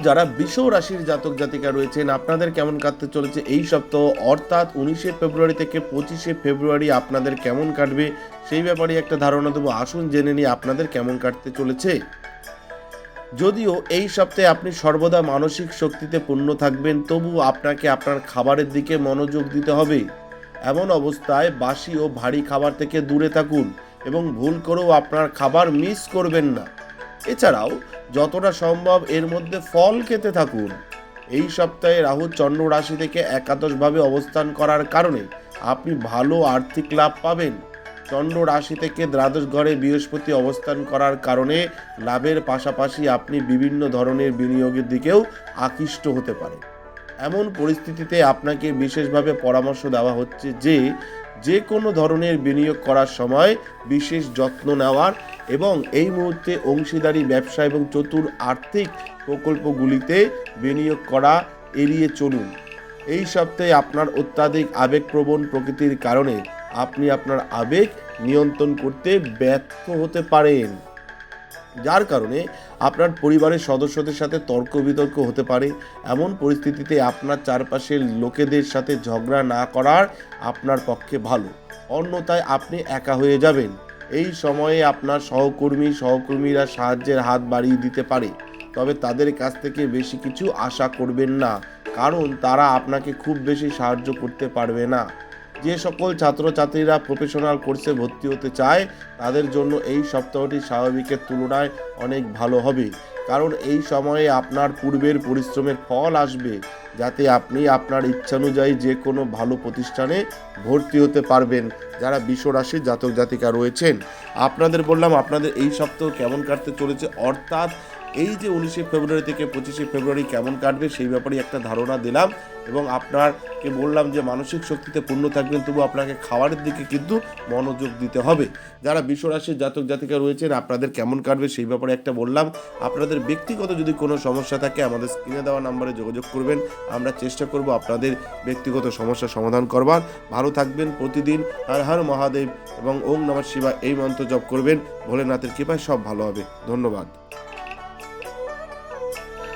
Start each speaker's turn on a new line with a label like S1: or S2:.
S1: যারা বিষ রাশির জাতক জাতিকা রয়েছেন, আপনাদের কেমন কাটতে চলেছে এই সপ্তাহ? অর্থাৎ উনিশে ফেব্রুয়ারি থেকে পঁচিশে ফেব্রুয়ারি আপনাদের কেমন কাটবে? সেই ব্যাপারে একটা ধারণা দেবো। আসুন জেনে নিই আপনাদের কেমন কাটতে চলেছে। যদিও এই সপ্তাহে আপনি সর্বদা মানসিক শক্তিতে পূর্ণ থাকবেন, তবু আপনাকে আপনার খাবারের দিকে মনোযোগ দিতে হবে। এমন অবস্থায় বাসি ও ভারী খাবার থেকে দূরে থাকুন এবং ভুল করেও আপনার খাবার মিস করবেন না। এছাড়াও, যতটা সম্ভব এর মধ্যে ফল খেতে থাকুন। এই সপ্তাহে রাহু চন্দ্র রাশি থেকে একাদশভাবে অবস্থান করার কারণে আপনি ভালো আর্থিক লাভ পাবেন। চন্দ্র রাশি থেকে দ্বাদশ ঘরে বৃহস্পতি অবস্থান করার কারণে লাভের পাশাপাশি আপনি বিভিন্ন ধরনের বিনিয়োগের দিকেও আকৃষ্ট হতে পারেন। এমন পরিস্থিতিতে আপনাকে বিশেষভাবে পরামর্শ দেওয়া হচ্ছে যে যে কোনো ধরনের বিনিয়োগ করার সময় বিশেষ যত্ন নেওয়ার এবং এই মুহূর্তে অংশীদারি, ব্যবসা এবং চতুর আর্থিক প্রকল্পগুলিতে বিনিয়োগ করা এড়িয়ে চলুন। এই সপ্তাহে আপনার অত্যাধিক আবেগপ্রবণ প্রকৃতির কারণে আপনি আপনার আবেগ নিয়ন্ত্রণ করতে ব্যর্থ হতে পারেন। যার কারণে আপনার পরিবারের সদস্যদের সাথে তর্ক বিতর্ক হতে পারে। এমন পরিস্থিতিতে আপনার চারপাশের লোকেদের সাথে ঝগড়া না করার আপনার পক্ষে ভালো। অন্যথায় আপনি একা হয়ে যাবেন। এই সময়ে আপনার সহকর্মী, সহকর্মীরা সাহায্যের হাত বাড়িয়ে দিতে পারে। তবে তাদের কাছ থেকে বেশি কিছু আশা করবেন না। কারণ তারা আপনাকে খুব বেশি সাহায্য করতে পারবে না। যে সকল ছাত্রছাত্রীরা প্রফেশনাল কোর্সে ভর্তি হতে চায় তাদের জন্য এই সপ্তাহটি স্বাভাবিকের তুলনায় অনেক ভালো হবে। কারণ এই সময়ে আপনার পূর্বের পরিশ্রমের ফল আসবে, যাতে আপনি আপনার ইচ্ছানুযায়ী যে কোনো ভালো প্রতিষ্ঠানে ভর্তি হতে পারবেন। যারা বিশ্ব রাশির জাতক জাতিকা রয়েছেন, আপনাদের বললাম আপনাদের এই সপ্তাহ কেমন কাটতে চলেছে? অর্থাৎ এই যে উনিশে ফেব্রুয়ারি থেকে পঁচিশে ফেব্রুয়ারি কেমন কাটবে সেই ব্যাপারে একটা ধারণা দিলাম এবং আপনারকে বললাম যে মানসিক শক্তিতে পূর্ণ থাকবেন তবু আপনাকে খাবারের দিকে কিন্তু মনোযোগ দিতে হবে। যারা বিশ্বরাশির জাতক জাতিকা রয়েছেন, আপনাদের কেমন কাটবে সেই ব্যাপারে একটা বললাম, আপনাদের ব্যক্তিগত যদি কোনো সমস্যা থাকে আমাদের স্ক্রিনে দেওয়া নাম্বারে যোগাযোগ করবেন, আমরা চেষ্টা করব আপনাদের ব্যক্তিগত সমস্যা সমাধান করবার। ভালো থাকবেন প্রতিদিন, হর হর মহাদেব, এবং ওম নমঃ শিবা এই মন্ত্র জপ করবেন। ভোলেনাথের কৃপায় সব ভালো হবে। ধন্যবাদ।